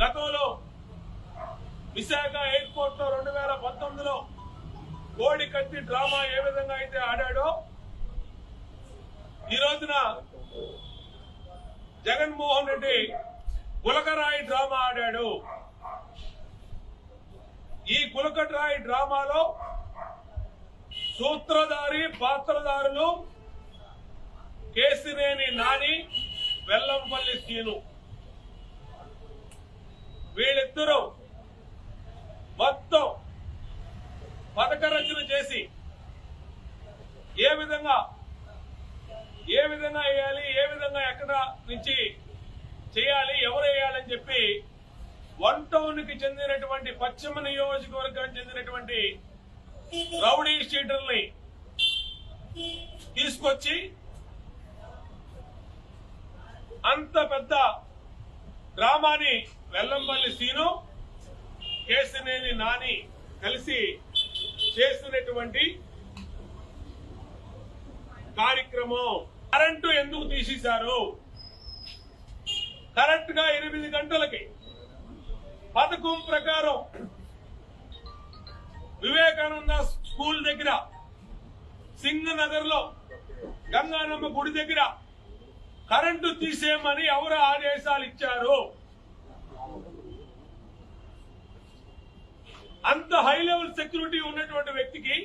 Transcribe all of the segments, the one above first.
గతంలో విశాఖ ఎయిర్పోర్ట్లో రెండు వేల పంతొమ్మిదిలో కోడి కత్తి డ్రామా ఏ విధంగా అయితే ఆడాడో ఈ రోజున జగన్మోహన్ రెడ్డి గులకరాయి డ్రామా ఆడాడు. ఈ గులకరాయి డ్రామాలో సూత్రధారి పాత్రధారులు కేసినేని నాని వెల్లంపల్లి సీను. వీళ్ళిద్దరూ మొత్తం పథక రచన చేసి ఏ విధంగా ఏ విధంగా వేయాలి ఏ విధంగా ఎక్కడ నుంచి చేయాలి ఎవరు వేయాలని చెప్పి వన్ టౌన్కి చెందినటువంటి పశ్చిమ నియోజకవర్గానికి చెందినటువంటి రౌడీ షీటర్ని తీసుకొచ్చి అంత పెద్ద గ్రామాన్ని వెల్లంపల్లి సీను కేసినేని నాని కలిసి చేస్తున్నటువంటి కార్యక్రమం. కరెంటు ఎందుకు తీసేశారు? కరెక్ట్గా ఎనిమిది గంటలకి పథకం ప్రకారం వివేకానంద స్కూల్ దగ్గర సింగనగర్లో గంగానమ్మ గుడి దగ్గర కరెంటు తీసేయమని ఎవరు ఆదేశాలు ఇచ్చారు? అంత హై లెవెల్ సెక్యూరిటీ ఉన్నటువంటి వ్యక్తికి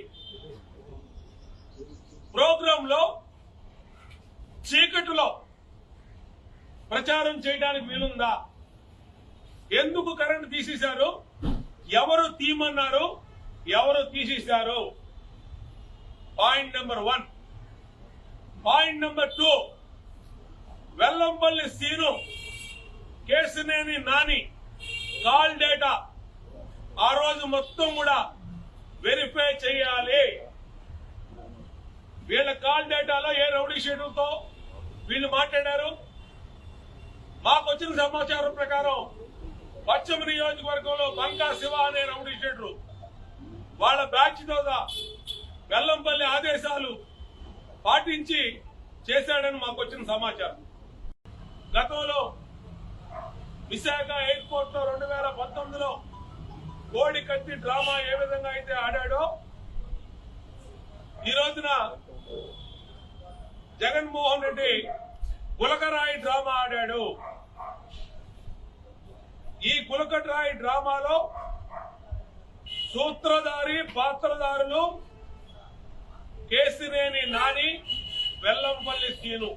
ప్రోగ్రామ్లో చీకటిలో ప్రచారం చేయడానికి వీలుందా? ఎందుకు కరెంట్ తీసేశారు? ఎవరు తీయమన్నారు ఎవరు తీసేశారు? Point number one point number two Vellampalli Seenu Kesineni Nani call data. ఆ రోజు మొత్తం కూడా వెరిఫై చేయాలి. వీళ్ళ కాల్ డేటాలో ఏ రౌడీ షెడ్యూల్తో వీళ్ళు మాట్లాడారు? మాకు వచ్చిన సమాచారం ప్రకారం పశ్చిమ నియోజకవర్గంలో బంకా శివ అనే రౌడీ షీటరు వాళ్ళ బ్యాచ్ తోదా వెల్లంపల్లి ఆదేశాలు పాటించి చేశాడని మాకు వచ్చిన సమాచారం. గతంలో విశాఖ ఎయిర్పోర్ట్లో రెండు వేల పంతొమ్మిదిలో కోడి కత్తి డ్రామా ఏ విధంగా అయితే ఆడాడో ఈ రోజున జగన్మోహన్ రెడ్డి గులకరాయి డ్రామా ఆడాడు. ఈ గులకరాయి డ్రామాలో సూత్రధారి పాత్రధారులు కేసినేని నాని వెల్లంపల్లి సీను.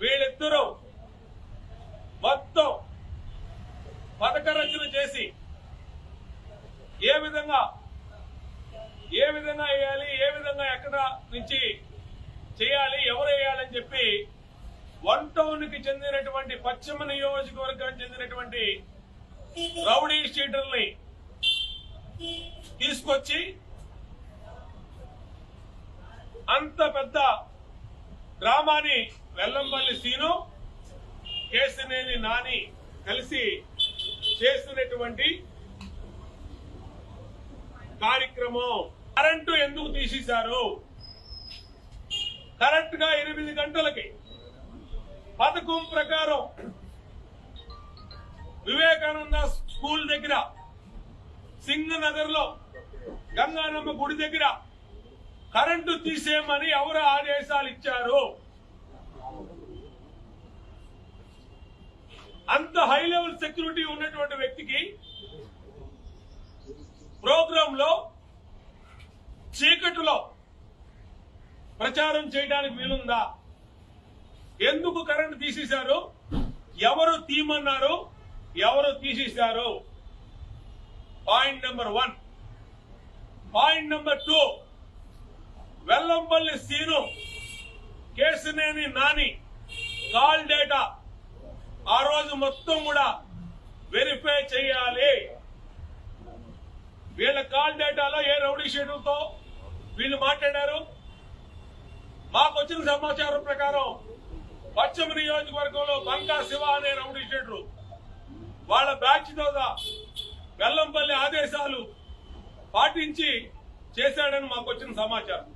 వీళ్ళిద్దరూ మొత్తం పథకర చేసి ఏ విధంగా ఏ విధంగా వేయాలి ఏ విధంగా ఎక్కడ నుంచి చేయాలి ఎవరు వేయాలని చెప్పి వన్ టౌన్కి చెందినటువంటి పశ్చిమ నియోజకవర్గానికి చెందినటువంటి రౌడీ షీటర్ని తీసుకొచ్చి అంత పెద్ద గ్రామాన్ని వెల్లంపల్లి సీను కేసినేని నాని కలిసి చేస్తున్నటువంటి కార్యక్రమం కరెంటు ఎందుకు తీసేశారు? కరెక్ట్గా ఎనిమిది గంటలకి పథకం ప్రకారం వివేకానంద స్కూల్ దగ్గర సింగనగర్లో గంగానమ్మ గుడి దగ్గర కరెంటు తీసేయమని ఎవరు ఆదేశాలు ఇచ్చారు? అంత హై లెవెల్ సెక్యూరిటీ ఉన్నటువంటి వ్యక్తికి ప్రోగ్రామ్లో చీకటిలో ప్రచారం చేయడానికి వీలుందా? ఎందుకు కరెంట్ తీసేశారు? ఎవరు తీయమన్నారు ఎవరు తీసేశారు? Point number one point number two Vellampalli Seenu Kesineni Nani call data. ఆ రోజు మొత్తం కూడా వెరిఫై చేయాలి. వీళ్ళ కాల్ డేటాలో ఏ రౌడీ షెడ్యూల్తో వీళ్ళు మాట్లాడారు? మాకు వచ్చిన సమాచారం ప్రకారం పశ్చిమ నియోజకవర్గంలో బంకా శివ అనే రౌడీ షెడ్రు వాళ్ళ బ్యాచ్ తోదా వెల్లంపల్లి ఆదేశాలు పాటించి చేశాడని మాకు వచ్చిన సమాచారం.